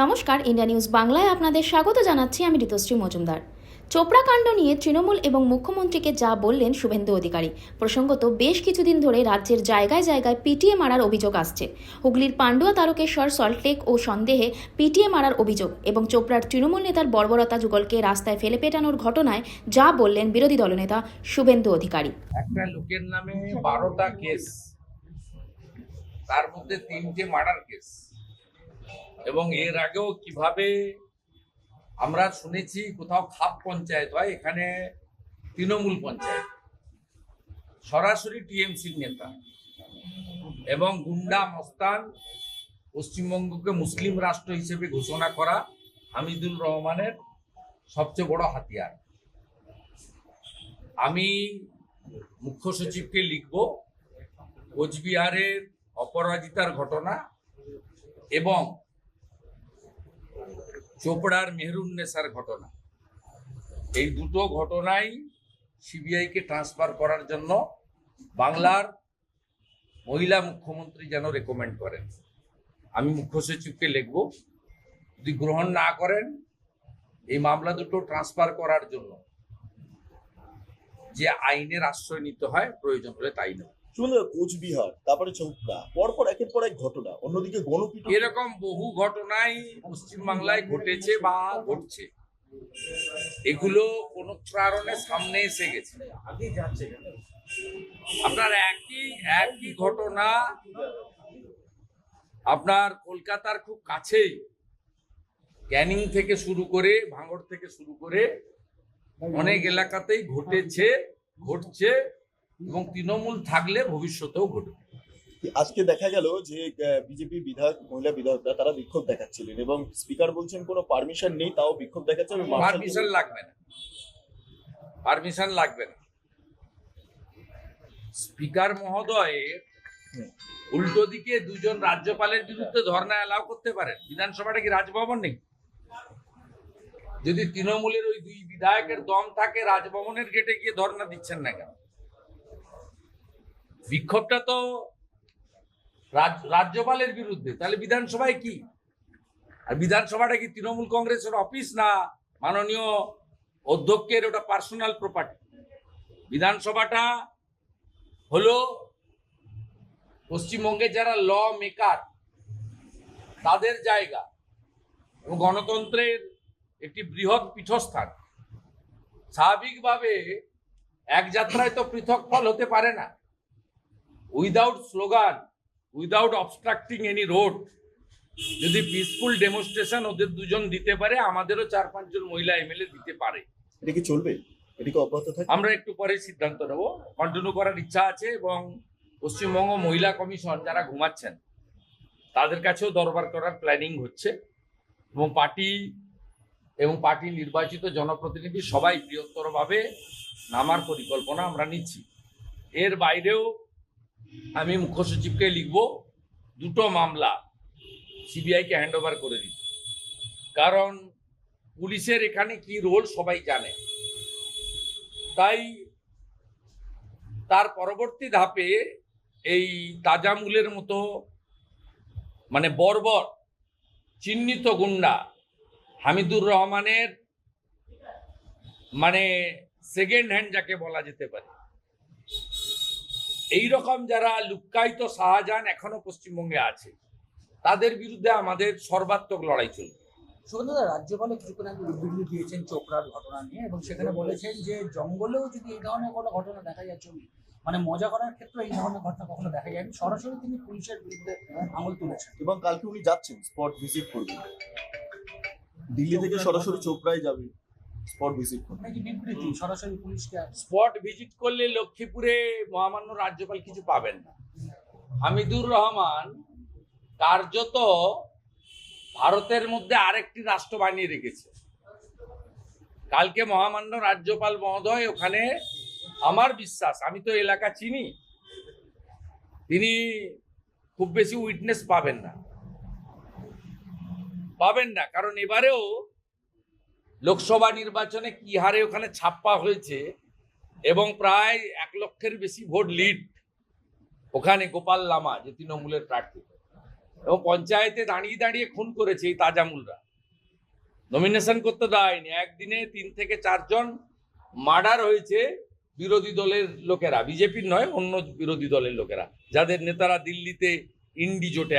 নমস্কার, India news বাংলায় আপনাদের স্বাগত জানাচ্ছি আমি ঋতুশ্রী মজুমদার। চোপড়া কাণ্ড নিয়ে তৃণমূল এবং মুখ্যমন্ত্রীকে যা বললেন শুভেন্দু অধিকারী, প্রসঙ্গত বেশ কিছুদিন ধরে রাজ্যের জায়গায় জায়গায় পিটিএ মারার অভিযোগ আসছে। হুগলির পান্ডুয়া তারকেশ্বর সল্টলেক ও সন্দেহে পিটিএ মারার অভিযোগ এবং চোপড়ার তৃণমূল নেতার বর্বরতা যুগলকে রাস্তায় ফেলে পেটানোর ঘটনায় যা বললেন বিরোধী দলনেতা শুভেন্দু অধিকারী। একটা লোকের নামে বারোটা কেস, তার মধ্যে তিনটে মার্ডার কেস। এবং এর আগেও কীভাবে আমরা শুনেছি কোথাও খাপ পঞ্চায়েত হয়, এখানে তৃণমূল পঞ্চায়েত। সরাসরি টিএমসির নেতা এবং গুন্ডা, মস্তান, পশ্চিমবঙ্গকে মুসলিম রাষ্ট্র হিসেবে ঘোষণা করা হামিদুল রহমানের সবচেয়ে বড় হাতিয়ার। আমি মুখ্য সচিবকে লিখব, কোচবিহারের অপরাজিতার ঘটনা এবং চোপড়ার মেহরুন্নেসার ঘটনা। এই দুটো ঘটনাই সিবিআইকে ট্রান্সফার করার জন্য বাংলার মহিলা মুখ্যমন্ত্রী যেন রেকমেন্ড করেন। আমি মুখ্য সচিবকে লিখব, যদি গ্রহণ না করেন, এই মামলা দুটো ট্রান্সফার করার জন্য। যে আইনের আশ্রয় নিতে হয়, প্রয়োজন হলে তাই নেব। শুনুন কোচবিহার, তারপরে চৌপড়া, পরপর একের পর এক ঘটনা, অন্যদিকে গণপিটুনি এরকম বহু ঘটনাই পশ্চিমবাংলায় ঘটেছে বা ঘটছে। এগুলো কোন কারণে সামনে এসে গেছে। আপনার একই একই ঘটনা আপনার কলকাতার খুব কাছেই। ক্যানিং থেকে শুরু করে, ভাঙড় থেকে শুরু করে অনেক এলাকাতেই ঘটেছে, ঘটছে। এবং তৃণমূল থাকলে ভবিষ্যতেও ঘটবে। আজকে দেখা গেল যে বিজেপি বিধায়ক মহিলা বিধায়করা তারা বিক্ষোভ দেখাচ্ছিলেন এবং স্পিকার বলছেন কোনো পারমিশন নেই তাও বিক্ষোভ দেখাচ্ছে পারমিশন লাগবে না। পারমিশন লাগবে না। স্পিকার মহোদয়ের। উল্টো দিকে দুজন রাজ্যপালের বিরুদ্ধে ধর্ণা এলাও করতে পারেন। বিধানসভাটা কি রাজভবন নেই? যদি তৃণমূলের ওই দুই বিধায়কের দম থাকে রাজভবনের গেটে গিয়ে ধর্ণা দিচ্ছেন না কেন? বিক্ষোভটা তো রাজ- রাজ্যপালের বিরুদ্ধে। তাহলে বিধানসভায় কি? আর বিধানসভাটা কি তৃণমূল কংগ্রেসের অফিস না মাননীয় অধ্যক্ষের ওটা পার্সোনাল প্রপার্টি? বিধানসভাটা হলো পশ্চিমবঙ্গে যারা ল মেকার, তাদের জায়গা এবং গণতন্ত্রের একটি বৃহৎ পীঠস্থান। স্বাভাবিকভাবে এক যাত্রায় তো পৃথক ফল হতে পারে না। Without slogan without obstructing any road যদি পিসফুল ডেমনস্ট্রেশন ওদের দুজন দিতে পারে আমাদেরও চার পাঁচজন মহিলা এমএলএ দিতে পারে। এটা কি চলবে? এটা কি অব্যাহত থাকে আমরা একটু পরে সিদ্ধান্ত নেব। কন্টিনিউ করার ইচ্ছা আছে এবং পশ্চিমবঙ্গ মহিলা কমিশন যারা ঘুমাচ্ছেন তাদের কাছেও দরবার করার প্ল্যানিং হচ্ছে। এবং পার্টি এবং পার্টি নির্বাচিত জনপ্রতিনিধি সবাই বৃহত্তরভাবে নামার পরিকল্পনা আমরা নিচ্ছি। এর বাইরেও আমি মুখ্য সচিবকে লিখব দুটো মামলা সিবিআইকে হ্যান্ড ওভার করে দিই কারণ পুলিশের এখানে কি রোল সবাই জানে। তাই তার পরবর্তী ধাপে এই তাজামুলের মতো মানে বর্বর চিহ্নিত গুন্ডা হামিদুর রহমানের মানে সেকেন্ড হ্যান্ড যাকে বলা যেতে পারে। এই রকম যারা লুক্কায়িত শাহজাহান এখনও পশ্চিমবঙ্গে আছে তাদের বিরুদ্ধে আমাদের সর্বাত্মক লড়াই চলবে। সুগন্ধদা রাজ্যপালে কিছুক্ষণ আগে বিবৃতি দিয়েছেন চোপড়ার ঘটনা নিয়ে এবং সেখানে বলেছেন যে জঙ্গলেও যদি এই ধরনের কোনো ঘটনা দেখা যাচ্ছে মানে মজা করার ক্ষেত্রে এই ধরনের ঘটনা কখনো দেখা যায়নি। সরাসরি তিনি পুলিশের বিরুদ্ধে আঙুল তুলেছেন। এবং কালকে উনি যাচ্ছেন স্পট ভিজিট করবেন। দিল্লি থেকে সরাসরি চোপড়ায় যাবে স্পট ভিজিট করবেন নাকি বিবৃতি সরাসরি পুলিশকে স্পট ভিজিট করলে লক্ষ্মীপুরে মহামান্য রাজ্যপাল কিছু পাবেন না। হামিদুর রহমান কার্যত ভারতের মধ্যে আরেকটি রাষ্ট্র বানিয়ে রেখেছে। কালকে মহামান্য রাজ্যপাল মহোদয় ওখানে আমার বিশ্বাস আমি তো এলাকা চিনি তিনি খুব বেশি উইটনেস পাবেন না। পাবেন না কারণ এবারেও লোকসভা নির্বাচনে কি হারে ওখানে ছাপ্পা হয়েছে এবং প্রায় এক লক্ষের বেশি ভোট লিড ওখানে গোপাল লামা, যে তৃণমূলের প্রার্থী। এবং পঞ্চায়েতে দাঁড়িয়ে দাঁড়িয়ে খুন করেছে এই তাজামুলরা। নমিনেশন করতে দেয়নি। একদিনে তিন থেকে চারজন মার্ডার হয়েছে বিরোধী দলের লোকেরা। বিজেপির নয়, অন্য বিরোধী দলের লোকেরা। যাদের নেতারা দিল্লিতে ইন্ডি জোটে